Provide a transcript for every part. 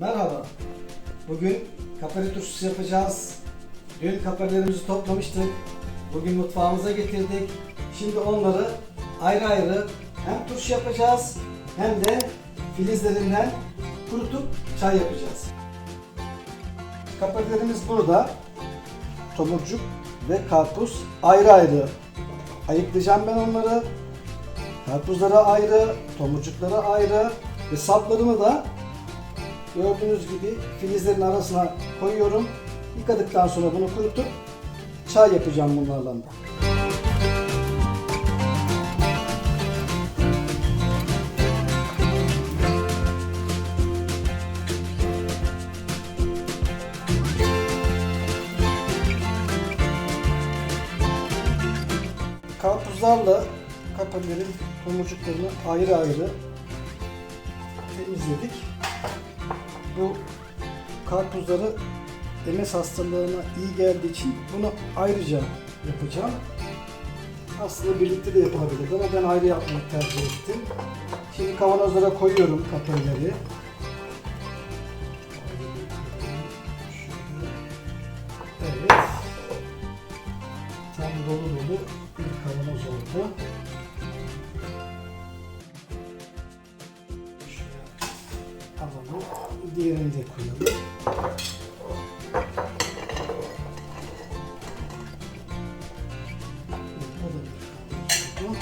Merhaba. Bugün kapari turşusu yapacağız. Dün kaparilerimizi toplamıştık. Bugün mutfağımıza getirdik. Şimdi onları ayrı ayrı hem turşu yapacağız hem de filizlerinden kurutup çay yapacağız. Kaparilerimiz burada. Tomurcuk ve karpuz ayrı ayrı ayıklayacağım ben onları. Karpuzları ayrı, tomurcukları ayrı ve saplarını da gördüğünüz gibi filizlerin arasına koyuyorum. Yıkadıktan sonra bunu kurutup çay yapacağım bunlarla da. Karpuzlarla kaparilerin tomurcuklarını ayrı ayrı temizledik. Bu karpuzları MS hastalığına iyi geldiği için bunu ayrıca yapacağım. Aslında birlikte de yapılabilirdi ama ben ayrı yapmayı tercih ettim. Şimdi kavanozlara koyuyorum kaparileri. Evet. Tam dolu dolu bir kavanoz oldu. Diğerini de koyalım. Oldu.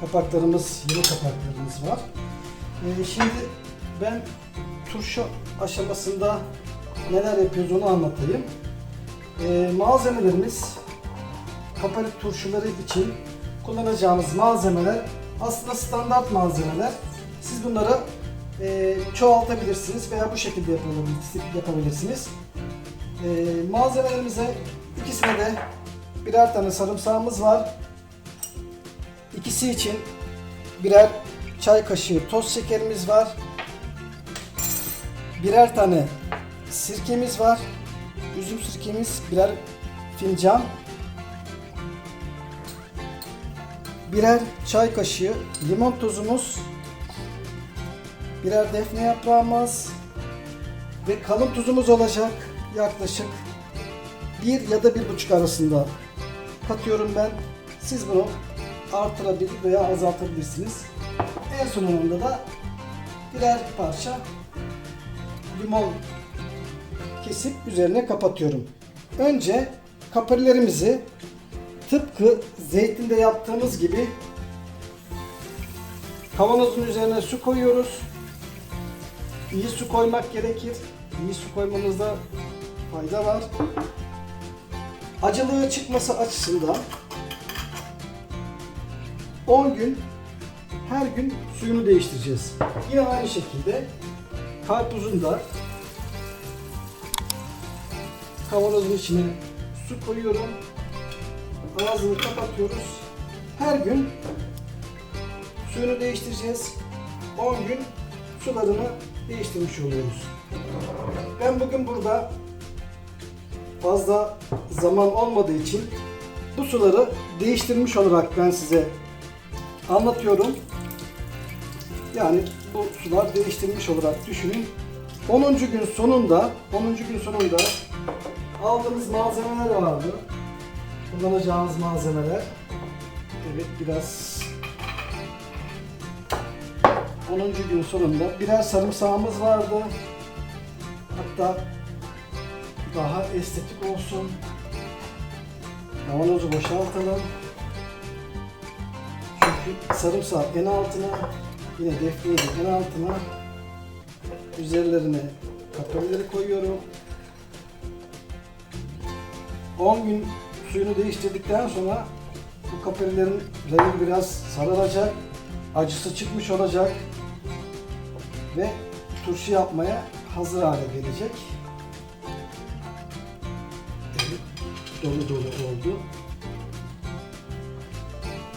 Kapaklarımız, yeni kapaklarımız var. Ee, şimdi ben turşu aşamasında neler yapıyoruz onu anlatayım. Ee, malzemelerimiz kapalı turşuları için kullanacağımız malzemeler aslında standart malzemeler. Siz bunları e, çoğaltabilirsiniz veya bu şekilde yapabilir- yapabilirsiniz. E, malzemelerimize ikisine de birer tane sarımsağımız var. İkisi için birer çay kaşığı toz şekerimiz var. Birer tane sirkemiz var. Üzüm sirkemiz birer fincan. Birer çay kaşığı limon tozumuz. Birer defne yaprağımız ve kalın tuzumuz olacak. Yaklaşık bir ya da bir buçuk arasında katıyorum ben. Siz bunu artırabilir veya azaltabilirsiniz. En sonunda da birer parça limon kesip üzerine kapatıyorum. Önce kaparilerimizi tıpkı zeytinde yaptığımız gibi kavanozun üzerine su koyuyoruz. İyi su koymak gerekir. İyi su koymamızda fayda var. Acılığı çıkması açısından 10 gün her gün suyunu değiştireceğiz. Yine aynı şekilde karpuzun da kavanozun içine su koyuyorum. Ağzını kapatıyoruz. Her gün suyunu değiştireceğiz. 10 gün sularını değiştirmiş oluyoruz. Ben bugün burada fazla zaman olmadığı için bu suları değiştirmiş olarak ben size anlatıyorum. Yani bu sular değiştirilmiş olarak düşünün. 10. gün sonunda 10. gün sonunda aldığımız malzemeler vardı. Kullanacağımız malzemeler. Evet biraz 10. gün sonunda birer sarımsağımız vardı. Hatta daha estetik olsun. Kavanozu boşaltalım. Çünkü sarımsağı en altına, yine defneyi de en altına, üzerlerine kaparileri koyuyorum. 10 gün suyunu değiştirdikten sonra bu kaparilerin rengi biraz sararacak, acısı çıkmış olacak ve turşu yapmaya hazır hale gelecek. Evet, dolu dolu oldu.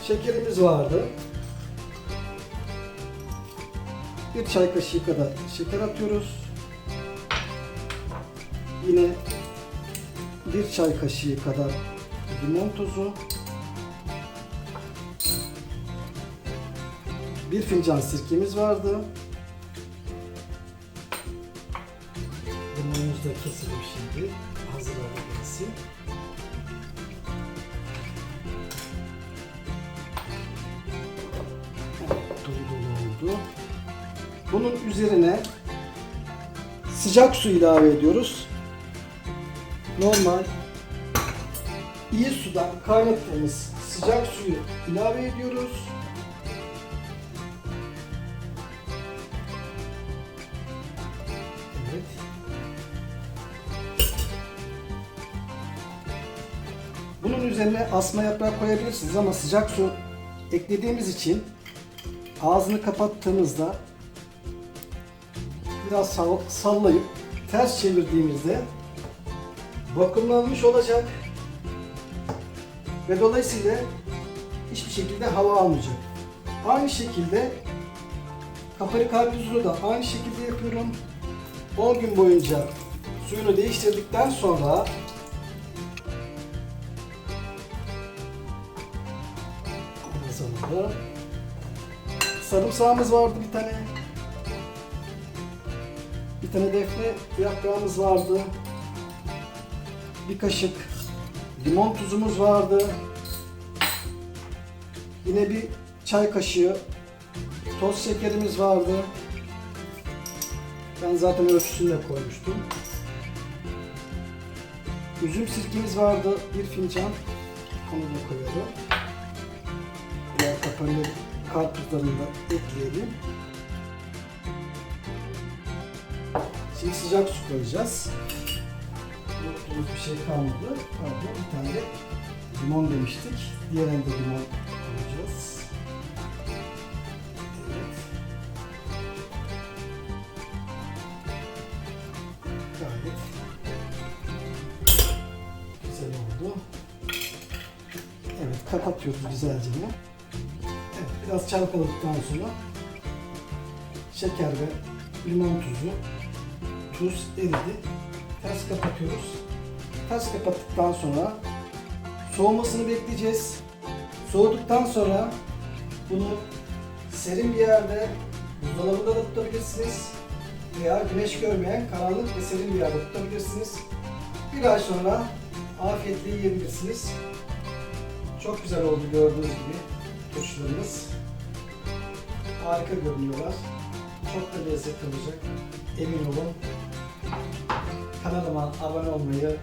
Şekerimiz vardı. Bir çay kaşığı kadar şeker atıyoruz. Yine bir çay kaşığı kadar limon tozu. Bir fincan sirkemiz vardı. Limonumuz da keselim şimdi. Hazır hale gelsin. Oldu. Bunun üzerine sıcak su ilave ediyoruz. Normal iyi sudan kaynattığımız sıcak suyu ilave ediyoruz. Evet. Bunun üzerine asma yaprağı koyabilirsiniz ama sıcak su eklediğimiz için ağzını kapattığımızda biraz sall- sallayıp ters çevirdiğimizde vakumlanmış olacak ve dolayısıyla hiçbir şekilde hava almayacak. Aynı şekilde kapari karpuzu da aynı şekilde yapıyorum. 10 gün boyunca suyunu değiştirdikten sonra alalım. Sarımsağımız vardı bir tane. Bir tane defne yaprağımız vardı. Bir kaşık limon tuzumuz vardı. Yine bir çay kaşığı toz şekerimiz vardı. Ben zaten ölçüsünü de koymuştum. Üzüm sirkemiz vardı. Bir fincan. Onu da koyalım. Diğer kapanı karpuzlarını da ekleyelim. Şimdi sıcak su koyacağız. Unuttuğumuz bir şey kalmadı. Pardon, bir tane de limon demiştik. Diğerine de limon koyacağız. Evet. Gayet güzel oldu. Evet, kapatıyoruz güzelce. Evet, biraz çalkaladıktan sonra şeker ve limon tuzu, tuz eridi. Ters kapatıyoruz. Ters kapattıktan sonra soğumasını bekleyeceğiz. Soğuduktan sonra bunu serin bir yerde buzdolabında da tutabilirsiniz veya güneş görmeyen karanlık ve serin bir yerde tutabilirsiniz. Bir ay sonra afiyetle yiyebilirsiniz. Çok güzel oldu gördüğünüz gibi turşularımız. Harika görünüyorlar. Çok da lezzetli olacak. Emin olun. Kanalıma abone olmayı,